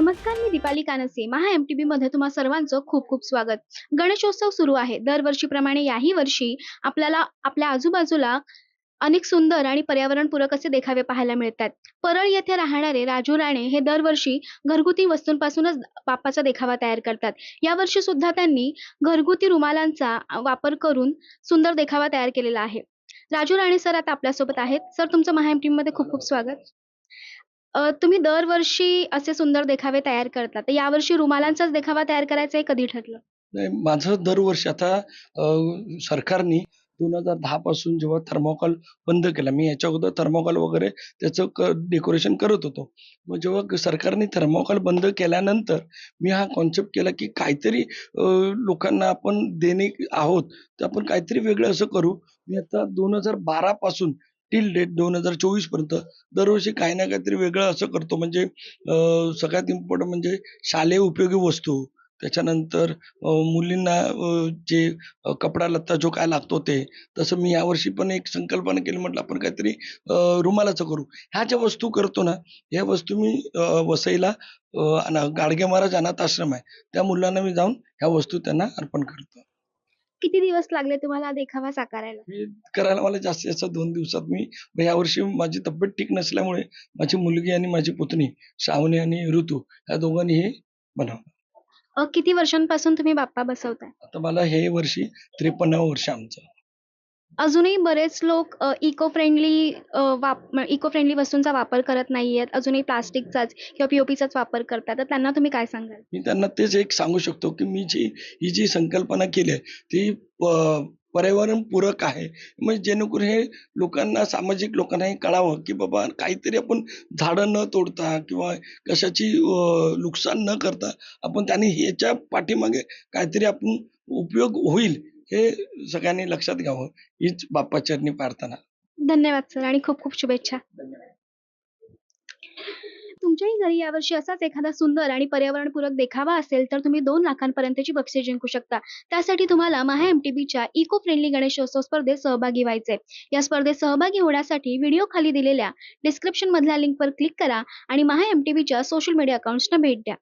नमस्कार मी Deepali Kanse. Maha M T B मध्ये तुम्हा सर्वांचं खूप खूप स्वागत. गणेशोत्सव सुरू आहे. दरवर्षीप्रमाणे याही वर्षी आपल्याला आपल्या आजूबाजूला अनेक सुंदर आणि पर्यावरणपूरक असे देखावे पाहायला मिळतात. परळ येथे राहणारे राजू राणे हे दरवर्षी घरगुती वस्तूंपासूनच बाप्पाचा देखावा तयार करतात. यावर्षी सुद्धा त्यांनी घरगुती रुमालांचा वापर करून सुंदर देखावा तयार केलेला आहे. राजू राणे सर आता आपल्यासोबत आहेत. सर तुमचं महा एम टी मध्ये खूप खूप स्वागत. अ, तुम्ही दरवर्षी असे सुंदर देखावे तयार करता. तर यावर्षी रुमालांचाच देखावा तयार करायचा आहे कधी ठरलं? नाही माझं दरवर्षी आता अ, सरकारने दोन हजार दहा पासून जेव्हा थर्मोकॉल बंद केला मी याच्या अगोदर थर्माकॉल वगैरे त्याचं क डेकोरेशन करत होतो. मग जेव्हा सरकारने थर्मोकॉल बंद केल्यानंतर मी हा कॉन्सेप्ट केला की काहीतरी अ, लोकांना आपण देणे आहोत तर आपण काहीतरी वेगळं असं करू. मी आता दोन हजार बारा पासून टिल डेट दोन हजार चोवीसपर्यंत दरवर्षी काही ना काहीतरी वेगळं असं करतो. म्हणजे सगळ्यात इम्पॉर्टंट म्हणजे शालेय उपयोगी वस्तू. त्याच्यानंतर मुलींना जे कपडा लत्ता जो काय लागतो ते तसं मी यावर्षी पण एक संकल्पना केली. म्हटलं आपण काहीतरी रुमालाचं करू. ह्या ज्या वस्तू करतो ना ह्या वस्तू मी वसईला गाडगे महाराज अनाथ आश्रम आहे. त्या मुलांना मी जाऊन ह्या वस्तू त्यांना अर्पण करतो. किती दिवस लागले तुम्हाला हा देखावा साकारायला? मी करायला मला जास्तीत जास्त दोन दिवसात मी मग यावर्षी माझी तब्येत ठीक नसल्यामुळे माझी मुलगी आणि माझी पुतणी श्रावणी आणि ऋतू ह्या दोघांनी हे बनवलं. अ, किती वर्षांपासून तुम्ही बाप्पा बसवताय? आता मला हे वर्षी त्रेपन्नावं वर्ष आमचं. अजूनही बरेच लोक इको फ्रेंडली वाप इको फ्रेंडली वस्तूंचा वापर करत नाहीयेत. अजूनही प्लास्टिकचाच किंवा पीओपीचाच वापर करतात. तर त्यांना तुम्ही काय सांगाल? मी त्यांना तेच एक सांगू शकतो की मी जी ही जी संकल्पना केली आहे ती प- पर्यावरणपूरक आहे. म्हणजे जेणेकरून हे लोकांना सामाजिक लोकांना हे कळावं की बाबा काहीतरी आपण झाडं न तोडता किंवा कशाची नुकसान न करता आपण त्याने ह्याच्या पाठीमागे काहीतरी आपण उपयोग होईल. हे सगळ्यांनी लक्षात घ्यावं हीच बाप्पाचरणी प्रार्थना. धन्यवाद सर आणि खूप खूप शुभेच्छा. तुमच्याही घरी यावर्षी असाच एखादा सुंदर आणि पर्यावरणपूरक देखावा असेल तर तुम्ही दोन लाखांपर्यंतची बक्षीस जिंकू शकता. त्यासाठी तुम्हाला महा एम टी बीच्या इको फ्रेंडली गणेशोत्सव स्पर्धेत सहभागी व्हायचे या स्पर्धेत सहभागी होण्यासाठी व्हिडिओ खाली दिलेल्या डिस्क्रिप्शन मधल्या लिंकवर क्लिक करा आणि महा एम टी बीच्या सोशल मीडिया अकाउंट्सना भेट द्या.